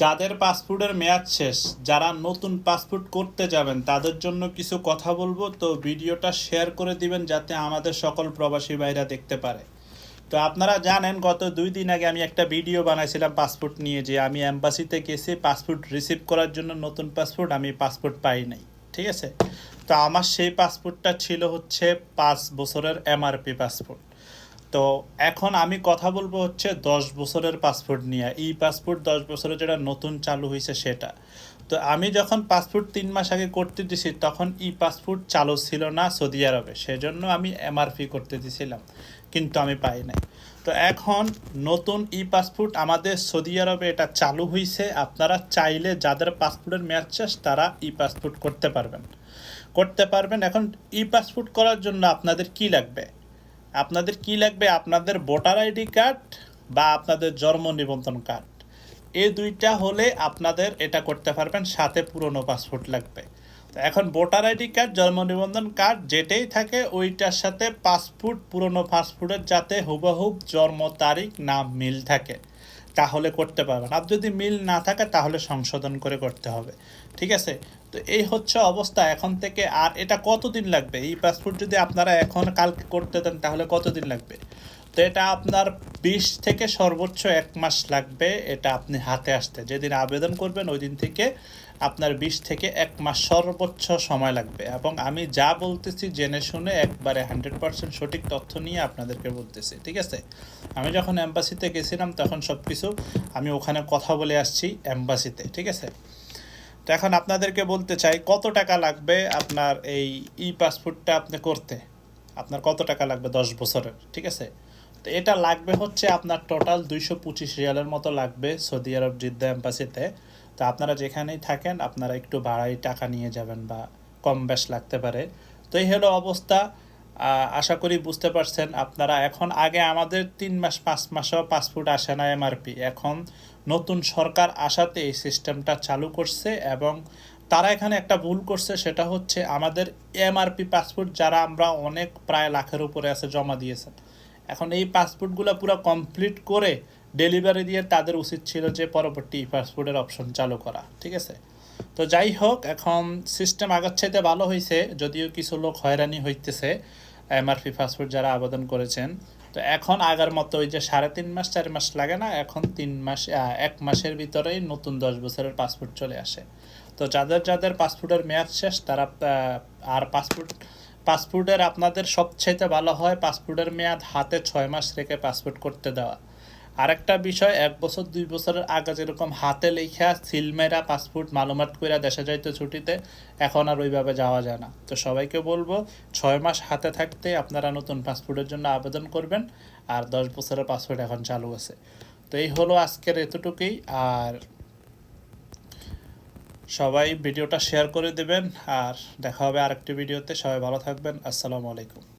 যাদের পাসপোর্টের মেয়াদ শেষ, যারা নতুন পাসপোর্ট করতে যাবেন, তাদের জন্য কিছু কথা বলব। তো ভিডিওটা শেয়ার করে দিবেন যাতে আমাদের সকল প্রবাসী ভাইরা দেখতে পারে। তো আপনারা জানেন, গত দুই দিন আগে আমি একটা ভিডিও বানাইছিলাম পাসপোর্ট নিয়ে, যে আমি অ্যাম্বাসিতে গেছি, পাসপোর্ট রিসিভ করার জন্য নতুন পাসপোর্ট, আমি পাসপোর্ট পাই নাই, ঠিক আছে? তো আমার সেই পাসপোর্টটা ছিল হচ্ছে পাঁচ বছরের এমআরপি পাসপোর্ট। তো এখন আমি কথা বলব হচ্ছে দশ বছরের পাসপোর্ট নিয়ে। এই পাসপোর্ট দশ বছরের যেটা নতুন চালু হয়েছে সেটা। তো আমি যখন পাসপোর্ট তিন মাস আগে করতে দিছি, তখন ই পাসপোর্ট চালু ছিল না সৌদি আরবে। সেজন্য আমি এমআরপি করতে দিছিলাম, কিন্তু আমি পাই নাই। তো এখন নতুন ই পাসপোর্ট আমাদের সৌদি আরবে এটা চালু হয়েছে আপনারা চাইলে যাদের পাসপোর্টের মেয়াদ শেষ তারা ই পাসপোর্ট করতে পারবেন। করতে পারবেন। এখন ই পাসপোর্ট করার জন্য আপনাদের কি লাগবে? আপনাদের কি লাগবে? আপনাদের ভোটার আইডি কার্ড বা আপনাদের জন্ম নিবন্ধন কার্ড। এই দুইটা হলে আপনাদের এটা করতে পারবেন, সাথে পুরনো পাসপোর্ট লাগবে। তো এখন ভোটার আইডি কার্ড, জন্ম নিবন্ধন কার্ড যেটাই থাকে, ওইটার সাথে পাসপোর্ট, পুরনো পাসপোর্টের যাতে হুবহুব জন্ম, তারিখ, নাম, মিল থাকে। তাহলে করতে পারবেন। আর যদি মিল না থাকে, তাহলে সংশোধন করে করতে হবে। ঠিক আছে? তো এই হচ্ছে অবস্থা। এখন থেকে আর এটা কতদিন লাগবে? এই পাসপোর্ট যদি আপনারা এখন কালকে করতে দেন, তাহলে কতদিন লাগবে? তো এটা আপনার বিশ থেকে সর্বোচ্চ এক মাস লাগবে এটা আপনি হাতে আসতে। যেদিন আবেদন করবেন ওই দিন থেকে আপনার বিশ থেকে এক মাস সর্বোচ্চ সময় লাগবে। এবং আমি যা বলতেছি জেনে শুনে একবারে হান্ড্রেড পার্সেন্ট সঠিক তথ্য নিয়ে আপনাদেরকে বলতেছি, ঠিক আছে? আমি যখন অ্যাম্বাসিতে গেছিলাম, তখন সব কিছু আমি ওখানে কথা বলে আসছি অ্যাম্বাসিতে ঠিক আছে? তো এখন আপনাদেরকে বলতে চাই, কত টাকা লাগবে আপনার এই ই পাসপোর্টটা আপনি করতে? আপনার কত টাকা লাগবে দশ বছরের, ঠিক আছে? তো এটা লাগবে হচ্ছে আপনার টোটাল দুইশো পঁচিশ রিয়ালের মতো লাগবে সৌদি আরব জিদ্দা এম্বাসিতে। তো আপনারা যেখানেই থাকেন, আপনারা একটু ভাড়াই টাকা নিয়ে যাবেন বা কম বেশ লাগতে পারে। তো এই হলো অবস্থা। আশা করি বুঝতে পারছেন আপনারা। এখন আগে আমাদের তিন মাস, পাঁচ মাসও পাসপোর্ট আসে না এমআরপি। এখন নতুন সরকার আসাতে এই সিস্টেমটা চালু করছে এবং তারা এখানে একটা ভুল করছে, সেটা হচ্ছে আমাদের এমআরপি পাসপোর্ট যারা আমরা অনেক প্রায় লাখের উপরে আছে জমা দিয়েছেন। এখন এই পাসপোর্টগুলো পুরো কমপ্লিট করে ডেলিভারি দিয়ে তাদের উচিত ছিল যে পরবর্তী পাসপোর্টের অপশন চালু করা, ঠিক আছে? তো যাই হোক, এখন সিস্টেম আগের চাইতে ভালো হয়েছে যদিও কিছু লোক হয়রানি হইতেছে এমআরপি পাসপোর্ট যারা আবেদন করেছেন। তো এখন আগের মতো ওই যে সাড়ে তিন মাস, চার মাস লাগে না, এখন তিন মাস এক মাসের ভিতরেই নতুন দশ বছরের পাসপোর্ট চলে আসে। তো যাদের যাদের পাসপোর্টের মেয়াদ শেষ, তারা আর পাসপোর্ট পাসপোর্টের আপনাদের সবচাইতে ভালো হয় পাসপোর্টের মেয়াদ হাতে ছয় মাস রেখে পাসপোর্ট করতে দেওয়া। আরেকটা বিষয়, এক বছর, দুই বছরের আগে যেরকম হাতে লেখা সিলমেরা পাসপোর্ট মালুমাত কইরা দেশে যাইতে ছুটিতে, এখন আর ওইভাবে যাওয়া যায় না। তো সবাইকে বলব, ছয় মাস হাতে থাকতে আপনারা নতুন পাসপোর্টের জন্য আবেদন করবেন, আর দশ বছরের পাসপোর্ট এখন চালু আছে। তো এই হলো আজকের এতটুকুই, আর সবাই ভিডিওটা শেয়ার করে দেবেন, আর দেখা হবে আরেকটি ভিডিওতে সবাই ভালো থাকবেন। আসসালামু আলাইকুম।